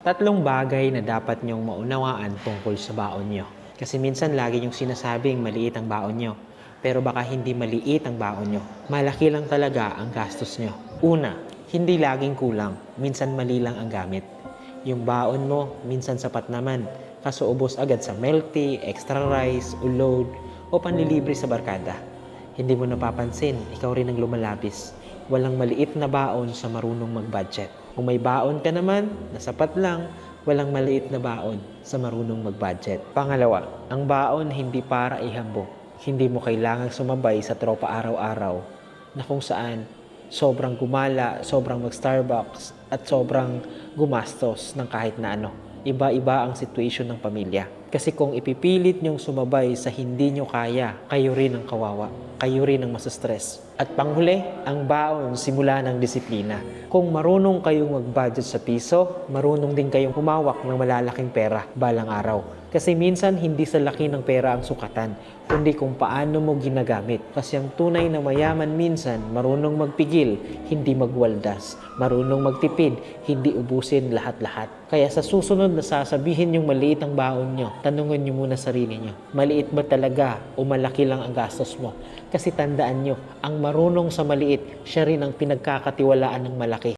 Tatlong bagay na dapat niyong maunawaan tungkol sa baon niyo. Kasi minsan lagi niyong sinasabing maliit ang baon niyo. Pero baka hindi maliit ang baon niyo. Malaki lang talaga ang gastos niyo. Una, hindi laging kulang. Minsan mali lang ang gamit. Yung baon mo, minsan sapat naman. Kaso ubos agad sa milk extra rice, ulod, o panlilibre sa barkada. Hindi mo napapansin, ikaw rin ang lumalabis. Walang maliit na baon sa marunong mag-budget. Kung may baon ka naman, na sapat lang, walang maliit na baon sa marunong mag-budget. Pangalawa, ang baon hindi para ihambok. Hindi mo kailangang sumabay sa tropa araw-araw na kung saan sobrang gumala, sobrang mag-Starbucks, at sobrang gumastos ng kahit na ano. Iba-iba ang situation ng pamilya. Kasi kung ipipilit niyong sumabay sa hindi niyo kaya, kayo rin ang kawawa. Kayo rin ang masustress. At panghuli, ang baon simula ng disiplina. Kung marunong kayong mag-budget sa piso, marunong din kayong humawak ng malalaking pera balang araw. Kasi minsan hindi sa laki ng pera ang sukatan, kundi kung paano mo ginagamit. Kasi ang tunay na mayaman minsan, marunong magpigil, hindi magwaldas. Marunong magtipid, hindi ubusin lahat-lahat. Kaya sa susunod na sasabihin yung maliit ang baon nyo, tanungin nyo muna sarili nyo, maliit ba talaga o malaki lang ang gastos mo? Kasi tandaan nyo, ang marunong sa maliit, siya rin ang pinagkakatiwalaan ng malaki.